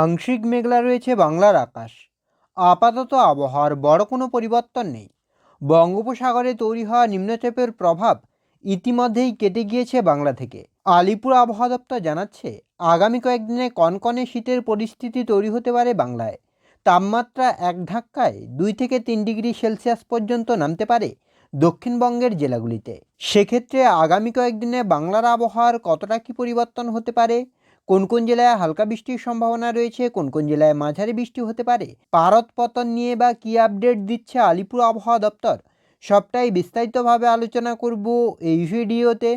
আংশিক মেঘলা রয়েছে বাংলার আকাশ। আপাতত আবহাওয়ার বড় কোনো পরিবর্তন নেই। বঙ্গোপসাগরে তৈরি হওয়া নিম্নচাপের প্রভাব ইতিমধ্যেই কেটে গিয়েছে বাংলা থেকে। আলিপুর আবহাওয়া দপ্তর জানাচ্ছে, আগামী কয়েকদিনে কনকনে শীতের পরিস্থিতি তৈরি হতে পারে বাংলায়। তাপমাত্রা এক ধাক্কায় দুই থেকে তিন ডিগ্রি সেলসিয়াস পর্যন্ত নামতে পারে দক্ষিণবঙ্গের জেলাগুলিতে। সেক্ষেত্রে আগামী কয়েকদিনে বাংলার আবহাওয়ার কতটা কী পরিবর্তন হতে পারে কোন কোন জেলায় হালকা বৃষ্টির সম্ভাবনা রয়েছে? কোন কোন জেলায় মাঝারি বৃষ্টি হতে পারে? পারদ পতন নিয়ে বা কী আপডেট দিচ্ছে আলিপুর আবহাওয়া দপ্তর? সবটাই বিস্তারিতভাবে আলোচনা করব এই ভিডিওতে।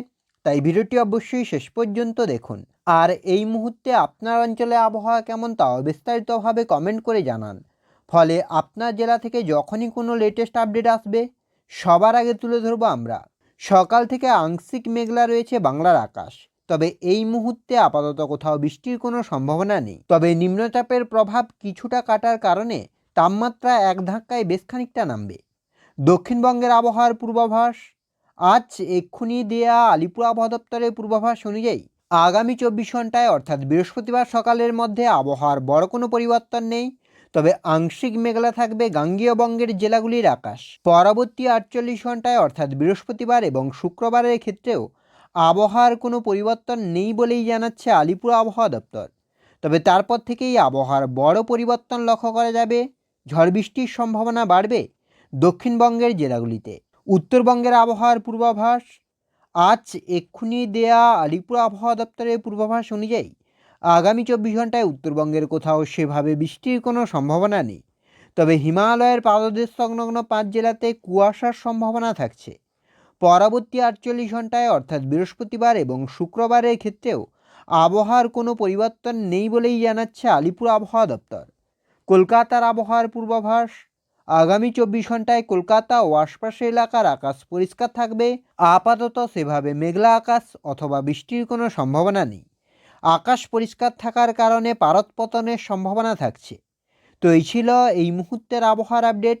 তাই ভিডিওটি অবশ্যই শেষ পর্যন্ত দেখুন। আর এই মুহূর্তে আপনার অঞ্চলে আবহাওয়া কেমন তাও বিস্তারিতভাবে কমেন্ট করে জানান। ফলে আপনার জেলা থেকে যখনই কোনো লেটেস্ট আপডেট আসবে, সবার আগে তুলে ধরবো আমরা। সকাল থেকে আংশিক মেঘলা রয়েছে বাংলার আকাশ। তবে এই মুহূর্তে আপাতত কোথাও বৃষ্টির কোনো সম্ভাবনা নেই। তবে নিম্নচাপের প্রভাব কিছুটা কাটার কারণে তাপমাত্রা এক ধাক্কায় বেশ খানিকটা নামবে। দক্ষিণবঙ্গের আবহাওয়ার পূর্বাভাস? আজ এক্ষুনি দেয়া আলিপুর আবহাওয়া দপ্তরের পূর্বাভাস অনুযায়ী আগামী চব্বিশ ঘন্টায় অর্থাৎ বৃহস্পতিবার সকালের মধ্যে আবহাওয়ার বড় কোনো পরিবর্তন নেই। তবে আংশিক মেঘলা থাকবে গাঙ্গীয় বঙ্গের জেলাগুলির আকাশ। পরবর্তী আটচল্লিশ ঘন্টায় অর্থাৎ বৃহস্পতিবার এবং শুক্রবারের ক্ষেত্রেও আবহাওয়ার কোনো পরিবর্তন নেই বলেই জানাচ্ছে আলিপুর আবহাওয়া দপ্তর। তবে তারপর থেকেই আবহাওয়ার বড় পরিবর্তন লক্ষ্য করা যাবে। ঝড় বৃষ্টির সম্ভাবনা বাড়বে দক্ষিণবঙ্গের জেলাগুলিতে। উত্তরবঙ্গের আবহাওয়ার পূর্বাভাস, আজ এক্ষুনি দেয়া আলিপুর আবহাওয়া দপ্তরের পূর্বাভাস অনুযায়ী আগামী চব্বিশ ঘন্টায় উত্তরবঙ্গের কোথাও সেভাবে বৃষ্টির কোনো সম্ভাবনা নেই। তবে হিমালয়ের পাদদেশ সংলগ্ন পাঁচ জেলাতে কুয়াশার সম্ভাবনা থাকছে। পরবর্তী আটচল্লিশ ঘন্টায় অর্থাৎ বৃহস্পতিবার এবং শুক্রবারের ক্ষেত্রেও আবহাওয়ার কোনো পরিবর্তন নেই বলেই জানাচ্ছে আলিপুর আবহাওয়া দপ্তর। কলকাতার আবহাওয়ার পূর্বাভাস, আগামী চব্বিশ ঘন্টায় কলকাতা ও আশপাশের এলাকার আকাশ পরিষ্কার থাকবে, আপাতত সেভাবে মেঘলা আকাশ অথবা বৃষ্টির কোনো সম্ভাবনা নেই। আকাশ পরিষ্কার থাকার কারণে পারদ পতনের সম্ভাবনা থাকছে। তো এই ছিল এই মুহূর্তের আবহাওয়ার আপডেট।